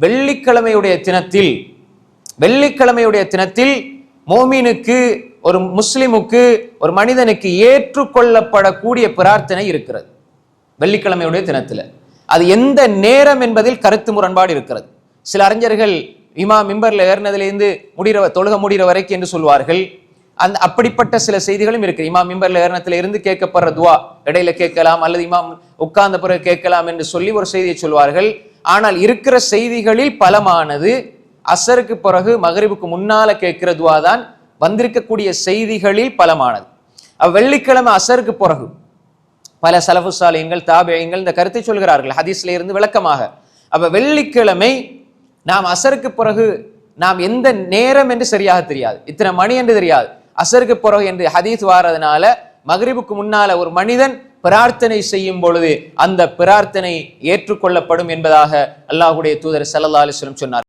வெள்ளிக்கிழமையுடைய தினத்தில் வெள்ளிக்கிழமையுடைய தினத்தில் மோமீனுக்கு ஒரு முஸ்லிமுக்கு ஒரு மனிதனுக்கு ஏற்றுக்கொள்ளப்படக்கூடிய பிரார்த்தனை இருக்கிறது. வெள்ளிக்கிழமையுடைய தினத்தில். அது எந்த நேரம் என்பதில் கருத்து முரண்பாடு இருக்கிறது. சில அறிஞர்கள் இமா மிம்பர்ல ஏறினதுலேருந்து முடிகிற தொழுக முடிகிற வரைக்கும் என்று சொல்வார்கள். அந்த அப்படிப்பட்ட சில செய்திகளும் இருக்கு. இமாம் மிம்பர்ல ஏறினத்துல இருந்து கேட்கப்படுற துவா இடையில கேட்கலாம் அல்லது இமாம் உட்கார்ந்த பிறகு கேட்கலாம் என்று சொல்லி ஒரு செய்தியை சொல்வார்கள். ஆனால் இருக்கிற செய்திகளில் பலமானது அசருக்கு பிறகு மகரிபுக்கு முன்னால கேட்கிற துவா தான் வந்திருக்கக்கூடிய செய்திகளில் பலமானது. வெள்ளிக்கிழமை அசருக்கு பிறகு பல சலபுசாலயங்கள் சாலியங்கள் தாபியங்கள் இந்த கருத்தை சொல்கிறார்கள் ஹதீஸ்ல இருந்து விளக்கமாக. அப்ப வெள்ளிக்கிழமை நாம் அசருக்கு பிறகு நாம் எந்த நேரம் என்று சரியாக தெரியாது. இத்தனை மணி என்று தெரியாது. அசருக்கு பிறகு என்று ஹதீஸ் வாரதுனால மகரிபுக்கு முன்னால ஒரு மனிதன் பிரார்த்தனை செய்யும் பொழுது அந்த பிரார்த்தனை ஏற்றுக்கொள்ளப்படும் என்பதாக அல்லாஹுடைய தூதர் ஸல்லல்லாஹு சொன்னார்.